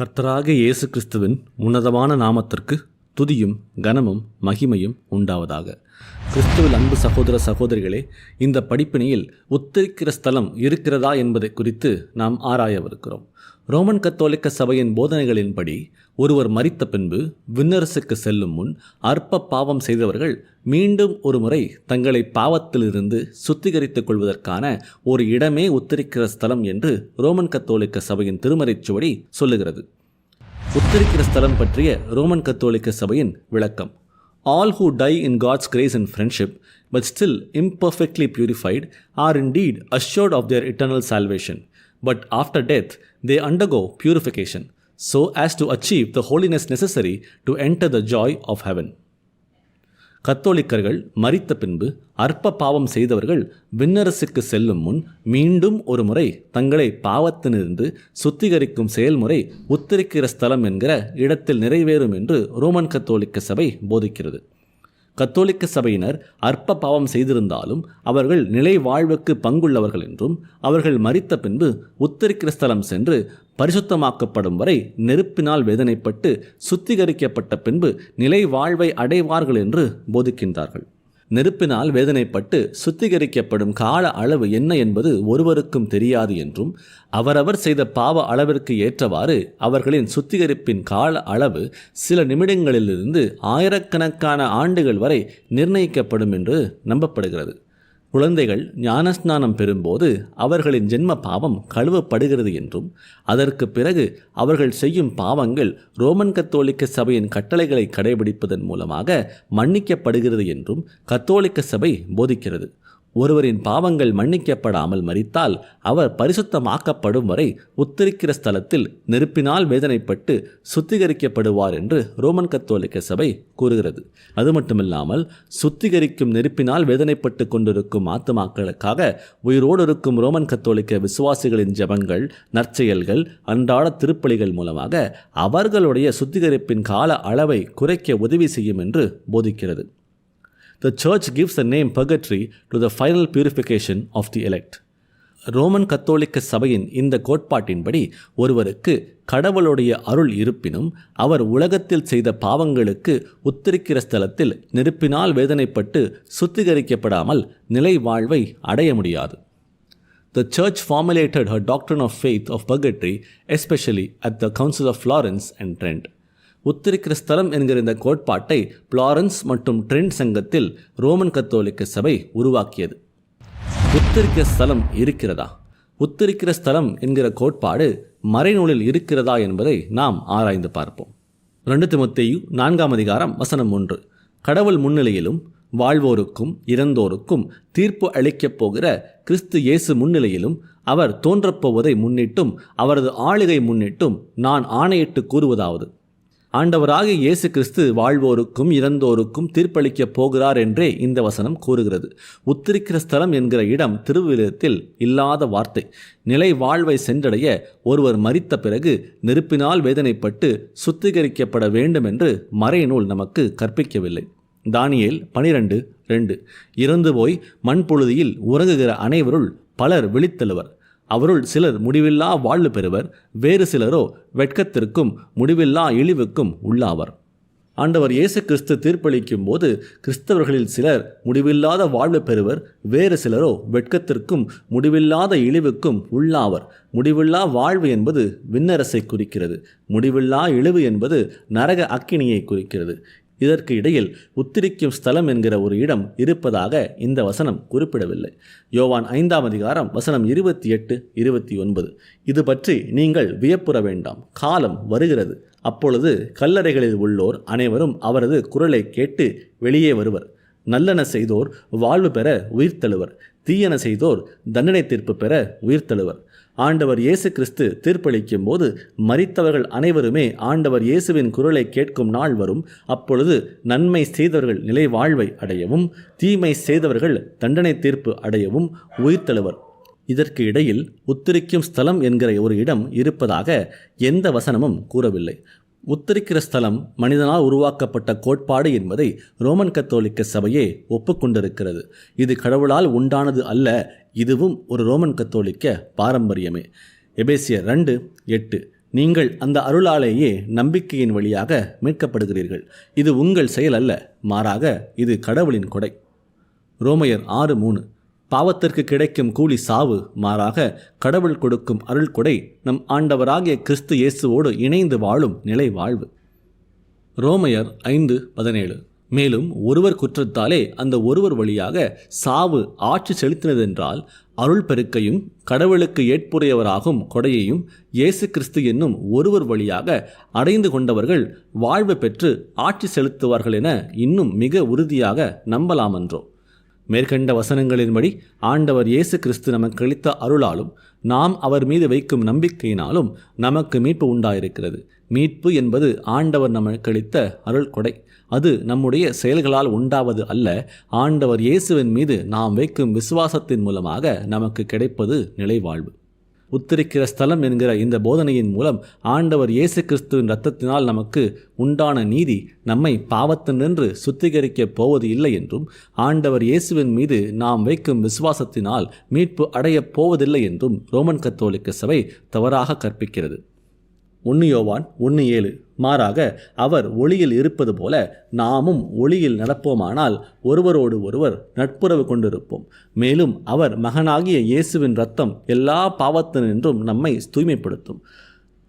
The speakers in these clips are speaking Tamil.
கர்த்தராக இயேசு கிறிஸ்துவின் உன்னதமான நாமத்திற்கு துதியும் கனமும் மகிமையும் உண்டாவதாக. கிறிஸ்துவில் அன்பு சகோதர சகோதரிகளே இந்த படிப்பினையில் உத்தரிக்கிற ஸ்தலம் இருக்கிறதா என்பதை குறித்து நாம் ஆராயவிருக்கிறோம். ரோமன் கத்தோலிக்க சபையின் போதனைகளின்படி ஒருவர் மறித்த பின்பு விண்ணரசுக்கு செல்லும் முன் அற்ப பாவம் செய்தவர்கள் மீண்டும் ஒரு முறை தங்களை பாவத்திலிருந்து சுத்திகரித்துக் கொள்வதற்கான ஒரு இடமே உத்தரிக்கிற ஸ்தலம் என்று ரோமன் கத்தோலிக்க சபையின் திருமறைச்சுவடி சொல்லுகிறது. உத்தரிக்கிற ஸ்தலம் பற்றிய ரோமன் கத்தோலிக்க சபையின் விளக்கம். All who die in God's grace and friendship but still imperfectly purified are indeed assured of their eternal salvation but after death they undergo purification so as to achieve the holiness necessary to enter the joy of heaven. கத்தோலிக்கர்கள் மறித்த பின்பு அற்ப பாவம் செய்தவர்கள் விண்ணரசுக்கு செல்லும் முன் மீண்டும் ஒரு முறை தங்களை பாவத்தினிருந்து சுத்திகரிக்கும் செயல்முறை உத்தரிக்கிற ஸ்தலம் என்கிற இடத்தில் நிறைவேறும் என்று ரோமன் கத்தோலிக்க சபை போதிக்கிறது. கத்தோலிக்க சபையினர் அற்ப பாவம் செய்திருந்தாலும் அவர்கள் நிலை வாழ்வுக்கு பங்குள்ளவர்கள் என்றும் அவர்கள் மறித்த பின்பு உத்தரிக்கிற ஸ்தலம் சென்று பரிசுத்தமாக்கப்படும் வரை நெருப்பினால் வேதனைப்பட்டு சுத்திகரிக்கப்பட்ட பின்பு நிலை வாழ்வை அடைவார்கள் என்று போதிக்கின்றார்கள். நெருப்பினால் வேதனைப்பட்டு சுத்திகரிக்கப்படும் கால அளவு என்ன என்பது ஒருவருக்கும் தெரியாது என்றும் அவரவர் செய்த பாவ அளவிற்கு ஏற்றவாறு அவர்களின் சுத்திகரிப்பின் கால அளவு சில நிமிடங்களிலிருந்து ஆயிரக்கணக்கான ஆண்டுகள் வரை நிர்ணயிக்கப்படும் என்று நம்பப்படுகிறது. குழந்தைகள் ஞானஸ்நானம் பெறும்போது அவர்களின் ஜென்ம பாவம் கழுவப்படுகிறது என்றும் அதற்கு பிறகு அவர்கள் செய்யும் பாவங்கள் ரோமன் கத்தோலிக்க சபையின் கட்டளைகளை கடைபிடிப்பதன் மூலமாக மன்னிக்கப்படுகிறது என்றும் கத்தோலிக்க சபை போதிக்கிறது. ஒருவரின் பாவங்கள் மன்னிக்கப்படாமல் மறித்தால் அவர் பரிசுத்தமாக்கப்படும் வரை உத்தரிக்கிற ஸ்தலத்தில் நெருப்பினால் வேதனைப்பட்டு சுத்திகரிக்கப்படுவார் என்று ரோமன் கத்தோலிக்க சபை கூறுகிறது. அது மட்டுமில்லாமல் சுத்திகரிக்கும் நெருப்பினால் வேதனைப்பட்டு கொண்டிருக்கும் ஆத்துமாக்களுக்காக உயிரோடு இருக்கும் ரோமன் கத்தோலிக்க விசுவாசிகளின் ஜெபங்கள் நற்செயல்கள் அன்றாட திருப்பலிகள் மூலமாக அவர்களுடைய சுத்திகரிப்பின் கால அளவை குறைக்க உதவி செய்யும் என்று போதிக்கிறது. The church gives the name purgatory to the final purification of the elect. Roman கத்தோலிக்க சபையின் இந்த கோட்பாட்டின்படி ஒருவருக்கு கடவுளுடைய அருள் இருப்பினும் அவர் உலகத்தில் செய்த பாவங்களுக்கு உத்தரிக்கிற ஸ்தலத்தில் நெருப்பினால் வேதனைப்பட்டு சுத்திகரிக்கப்படாமல் நிலை வாழ்வை அடைய முடியாது the church formulated her doctrine of faith of purgatory especially at the council of Florence and Trent உத்திருக்கிற ஸ்தலம் என்கிற இந்த கோட்பாட்டை பிளாரன்ஸ் மற்றும் ட்ரெண்ட் சங்கத்தில் ரோமன் கத்தோலிக்க சபை உருவாக்கியது. உத்திருக்கிற ஸ்தலம் இருக்கிறதா? உத்திருக்கிற ஸ்தலம் என்கிற கோட்பாடு மறைநூலில் இருக்கிறதா என்பதை நாம் ஆராய்ந்து பார்ப்போம். ரெண்டு திமுத்தையு நான்காம் அதிகாரம் வசனம் ஒன்று. கடவுள் முன்னிலையிலும் வாழ்வோருக்கும் இறந்தோருக்கும் தீர்ப்பு அளிக்கப் போகிற கிறிஸ்து இயேசு முன்னிலையிலும் அவர் தோன்றப்போவதை முன்னிட்டும் அவரது ஆளுகை முன்னிட்டும் நான் ஆணையிட்டு கூறுவதாவது. ஆண்டவராக இயேசு கிறிஸ்து வாழ்வோருக்கும் இறந்தோருக்கும் தீர்ப்பளிக்கப் போகிறார் என்றே இந்த வசனம் கூறுகிறது. உத்திரிக்கிற ஸ்தலம் என்கிற இடம் திருவிழத்தில் இல்லாத வார்த்தை. நிலை வாழ்வை சென்றடைய ஒருவர் மறித்த பிறகு நெருப்பினால் வேதனைப்பட்டு சுத்திகரிக்கப்பட வேண்டும் என்று மறைநூல் நமக்கு கற்பிக்கவில்லை. தானியேல் பனிரெண்டு ரெண்டு. இறந்து போய் மண்புழுதியில் உறங்குகிற அனைவருள் பலர் விழித்தெழுவர். அவருள் சிலர் முடிவில்லா வாழ்வு பெறுவர் வேறு சிலரோ வெட்கத்திற்கும் முடிவில்லா இழிவுக்கும் உள்ளாவர். ஆண்டவர் இயேசு கிறிஸ்து தீர்ப்பளிக்கும் போது கிறிஸ்தவர்களில் சிலர் முடிவில்லாத வாழ்வு பெறுவர் வேறு சிலரோ வெட்கத்திற்கும் முடிவில்லாத இழிவுக்கும் உள்ளாவர். முடிவில்லா வாழ்வு என்பது விண்ணரசை குறிக்கிறது முடிவில்லா இழிவு என்பது நரக அக்கினியை குறிக்கிறது. இதற்கு இடையில் உத்திரிக்கும் ஸ்தலம் என்கிற ஒரு இடம் இருப்பதாக இந்த வசனம் குறிப்பிடவில்லை. யோவான் ஐந்தாம் அதிகாரம் வசனம் இருபத்தி எட்டு இருபத்தி ஒன்பது இது பற்றி நீங்கள் வியப்புற வேண்டாம். காலம் வருகிறது. அப்பொழுது கல்லறைகளில் உள்ளோர் அனைவரும் அவரது குரலை கேட்டு வெளியே வருவர். நல்லன செய்தோர் வாழ்வு பெற உயிர்த்தெழுவர். தீயன செய்தோர் தண்டனை தீர்ப்பு பெற உயிர்த்தழுவர். ஆண்டவர் இயேசு கிறிஸ்து தீர்ப்பளிக்கும் போது மறித்தவர்கள் அனைவருமே ஆண்டவர் இயேசுவின் குரலை கேட்கும் நாள் வரும். அப்பொழுது நன்மை செய்தவர்கள் நிலை வாழ்வை அடையவும் தீமை செய்தவர்கள் தண்டனை தீர்ப்பு அடையவும் உயிர்த்தழுவர். இதற்கு இடையில் உத்திரிக்கும் ஸ்தலம் என்கிற ஒரு இடம் இருப்பதாக எந்த வசனமும் கூறவில்லை. உத்தரிக்கிற ஸ்தலம் மனிதனால் உருவாக்கப்பட்ட கோட்பாடு என்பதை ரோமன் கத்தோலிக்க சபையே ஒப்புக்கொண்டிருக்கிறது. இது கடவுளால் உண்டானது அல்ல இதுவும் ஒரு ரோமன் கத்தோலிக்க பாரம்பரியமே. எபேசியர் ரெண்டு எட்டு நீங்கள் அந்த அருளாலேயே நம்பிக்கையின் வழியாக மீட்கப்படுகிறீர்கள். இது உங்கள் செயல் அல்ல மாறாக இது கடவுளின் கொடை. ரோமையர் ஆறு மூணு பாவத்திற்கு கிடைக்கும் கூலி சாவு மாறாக கடவுள் கொடுக்கும் அருள் கொடை நம் ஆண்டவராகிய கிறிஸ்து இயேசுவோடு இணைந்து வாழும் நிலை வாழ்வு. ரோமையர் ஐந்து பதினேழு. மேலும் ஒருவர் குற்றத்தாலே அந்த ஒருவர் வழியாக சாவு ஆட்சி செலுத்தினதென்றால் அருள் பெருக்கையும் கடவுளுக்கு ஏற்புடையவராகும் கொடையையும் இயேசு கிறிஸ்து என்னும் ஒருவர் வழியாக அடைந்து கொண்டவர்கள் வாழ்வு பெற்று ஆட்சி செலுத்துவார்கள் என இன்னும் மிக உறுதியாக நம்பலாமன்றோ மேற்கண்ட வசனங்களின்படி ஆண்டவர் இயேசு கிறிஸ்து நமக்கு அளித்த அருளாலும் நாம் அவர் மீது வைக்கும் நம்பிக்கையினாலும் நமக்கு மீட்பு உண்டாயிருக்கிறது. மீட்பு என்பது ஆண்டவர் நமக்கு அளித்த அருள் கொடை. அது நம்முடைய செயல்களால் உண்டாவது அல்ல ஆண்டவர் இயேசுவின் மீது நாம் வைக்கும் விசுவாசத்தின் மூலமாக நமக்கு கிடைப்பது நிலைவாழ்வு. உத்தரிக்கிற ஸ்தலம் என்கிற இந்த போதனையின் மூலம் ஆண்டவர் இயேசு கிறிஸ்துவின் இரத்தத்தினால் நமக்கு உண்டான நீதி நம்மை பாவத்தினின்று சுத்திகரிக்கப் போவது இல்லை என்றும் ஆண்டவர் இயேசுவின் மீது நாம் வைக்கும் விசுவாசத்தினால் மீட்பு அடையப் போவதில்லை என்றும் ரோமன் கத்தோலிக்க சபை தவறாக கற்பிக்கிறது. ஒன்று யோவான் ஒன்று ஏழு. மாறாக அவர் ஒளியில் இருப்பது போல நாமும் ஒளியில் நடப்போமானால் ஒருவரோடு ஒருவர் நட்புறவு கொண்டிருப்போம். மேலும் அவர் மகனாகிய இயேசுவின் ரத்தம் எல்லா பாவத்தினின்றும் நம்மை தூய்மைப்படுத்தும்.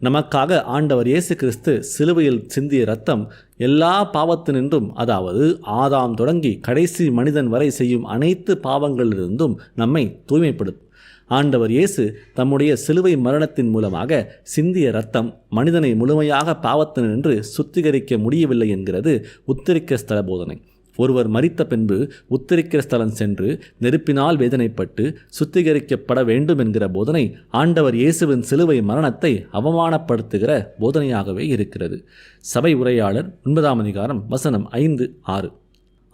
நமக்காக ஆண்டவர் இயேசு கிறிஸ்து சிலுவையில் சிந்திய ரத்தம் எல்லா பாவத்தினின்றும் அதாவது ஆதாம் தொடங்கி கடைசி மனிதன் வரை செய்யும் அனைத்து பாவங்களிலிருந்தும் நம்மை தூய்மைப்படுத்தும். ஆண்டவர் இயேசு தம்முடைய சிலுவை மரணத்தின் மூலமாக சிந்திய ரத்தம் மனிதனை முழுமையாக பாவத்தினின்று சுத்திகரிக்க முடியவில்லை என்கிறது உத்தரிக்க ஸ்தல போதனை. ஒருவர் மறித்த பின்பு உத்தரிக்கிற ஸ்தலம் சென்று நெருப்பினால் வேதனைப்பட்டு சுத்திகரிக்கப்பட வேண்டும் என்கிற போதனை ஆண்டவர் இயேசுவின் சிலுவை மரணத்தை அவமானப்படுத்துகிற போதனையாகவே இருக்கிறது. சபை உரையாளர் ஒன்பதாம் அதிகாரம் வசனம் ஐந்து ஆறு.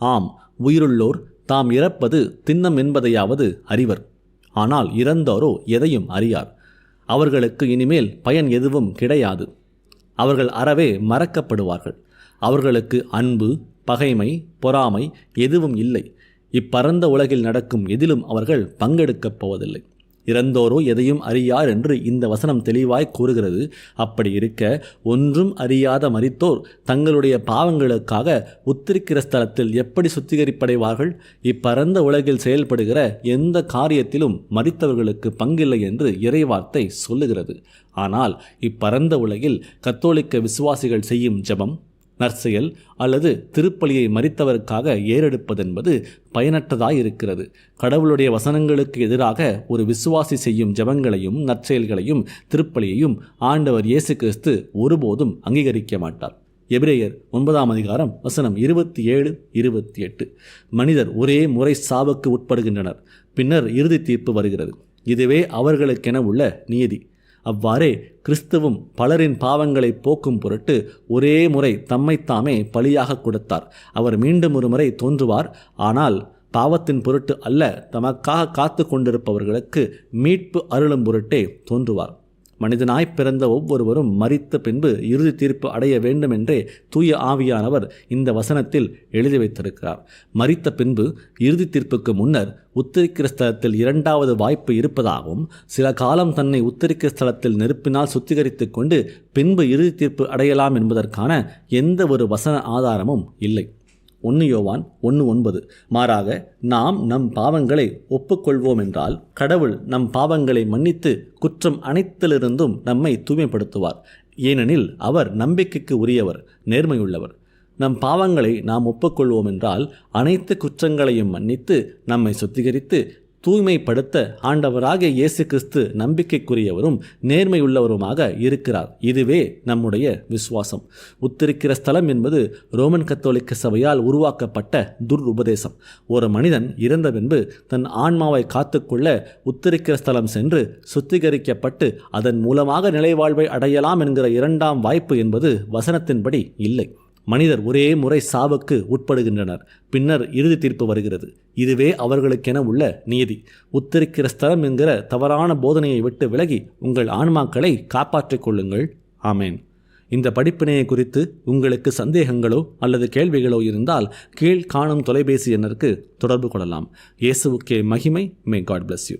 ஆம் உயிருள்ளோர் தாம் இறப்பது திண்ணம் என்பதையாவது அறிவர். ஆனால் இறந்தோரோ எதையும் அறியார். அவர்களுக்கு இனிமேல் பயன் எதுவும் கிடையாது. அவர்கள் அறவே மறக்கப்படுவார்கள். அவர்களுக்கு அன்பு பகைமை பொறாமை எதுவும் இல்லை. இப்பரந்த உலகில் நடக்கும் எதிலும் அவர்கள் பங்கெடுக்கப் போவதில்லை. இறந்தோரோ எதையும் அறியார் என்று இந்த வசனம் தெளிவாய் கூறுகிறது. அப்படி இருக்க ஒன்றும் அறியாத மறித்தோர் தங்களுடைய பாவங்களுக்காக உத்திரிக்கிற ஸ்தலத்தில் எப்படி சுத்திகரிப்படைவார்கள்? இப்பரந்த உலகில் செயல்படுகிற எந்த காரியத்திலும் மறித்தவர்களுக்கு பங்கில்லை என்று இறைவார்த்தை சொல்லுகிறது. ஆனால் இப்பரந்த உலகில் கத்தோலிக்க விசுவாசிகள் செய்யும் ஜெபம் நற்செயல் அல்லது திருப்பலியை மறித்தவருக்காக ஏறெடுப்பதென்பது பயனற்றதாயிருக்கிறது. கடவுளுடைய வசனங்களுக்கு எதிராக ஒரு விசுவாசி செய்யும் ஜபங்களையும் நற்செயல்களையும் திருப்பலியையும் ஆண்டவர் இயேசு கிறிஸ்து ஒருபோதும் அங்கீகரிக்க மாட்டார் எபிரேயர் ஒன்பதாம் அதிகாரம் வசனம் இருபத்தி ஏழு இருபத்தி எட்டு மனிதர் ஒரே முறை சாவுக்கு உட்படுகின்றனர் பின்னர் இறுதி தீர்ப்பு வருகிறது. இதுவே அவர்களுக்கென உள்ள நீதி. அவ்வாறே கிறிஸ்துவும் பலரின் பாவங்களை போக்கும் பொருட்டு ஒரே முறை தம்மைத்தாமே பலியாக கொடுத்தார். அவர் மீண்டும் ஒரு முறை தோன்றுவார். ஆனால் பாவத்தின் பொருட்டு அல்ல தமக்காக காத்து கொண்டிருப்பவர்களுக்கு மீட்பு அருளும் பொருட்டே தோன்றுவார். மனிதனாய் பிறந்த ஒவ்வொருவரும் மறித்த பின்பு இறுதி தீர்ப்பு அடைய வேண்டும் என்றே தூய ஆவியானவர் இந்த வசனத்தில் எழுதி வைத்திருக்கிறார். மறித்த பின்பு இறுதி தீர்ப்புக்கு முன்னர் உத்தரிக்கிற ஸ்தலத்தில் இரண்டாவது வாய்ப்பு இருப்பதாகவும் சில காலம் தன்னை உத்தரிக்கிற ஸ்தலத்தில் நெருப்பினால் சுத்திகரித்து கொண்டு பின்பு இறுதி தீர்ப்பு அடையலாம் என்பதற்கான எந்த ஒரு வசன ஆதாரமும் இல்லை. ஒன்று யோவான் ஒன்று ஒன்பது. மாறாக நாம் நம் பாவங்களை ஒப்புக்கொள்வோம் என்றால் கடவுள் நம் பாவங்களை மன்னித்து குற்றம் அனைத்திலிருந்தும் நம்மை தூய்மைப்படுத்துவார். ஏனெனில் அவர் நம்பிக்கைக்கு உரியவர் நேர்மையுள்ளவர். நம் பாவங்களை நாம் ஒப்புக்கொள்வோம் என்றால் அனைத்து குற்றங்களையும் மன்னித்து நம்மை சுத்திகரித்து தூய்மைப்படுத்த ஆண்டவராக இயேசு கிறிஸ்து நம்பிக்கைக்குரியவரும் நேர்மையுள்ளவருமாக இருக்கிறார். இதுவே நம்முடைய விசுவாசம். உத்திருக்கிற ஸ்தலம் என்பது ரோமன் கத்தோலிக்க சபையால் உருவாக்கப்பட்ட துர் உபதேசம் ஒரு மனிதன் இறந்த பின்பு தன் ஆன்மாவை காத்துக்கொள்ள உத்திருக்கிற ஸ்தலம் சென்று சுத்திகரிக்கப்பட்டு அதன் மூலமாக நிலைவாழ்வை அடையலாம் என்கிற இரண்டாம் வாய்ப்பு என்பது வசனத்தின்படி இல்லை. மனிதர் ஒரே முறை சாவுக்கு உட்படுகின்றனர். பின்னர் இறுதி தீர்ப்பு வருகிறது. இதுவே அவர்களுக்கென உள்ள நீதி. உத்தரிக்கிற ஸ்தலம் என்கிற தவறான போதனையை விட்டு விலகி உங்கள் ஆன்மாக்களை காப்பாற்றிக் கொள்ளுங்கள். ஆமேன். இந்த படிப்பினையை குறித்து உங்களுக்கு சந்தேகங்களோ அல்லது கேள்விகளோ இருந்தால் கீழ் காணும் தொலைபேசி எண்ணிற்கு தொடர்பு கொள்ளலாம். இயேசுக்கே மகிமை. May God bless you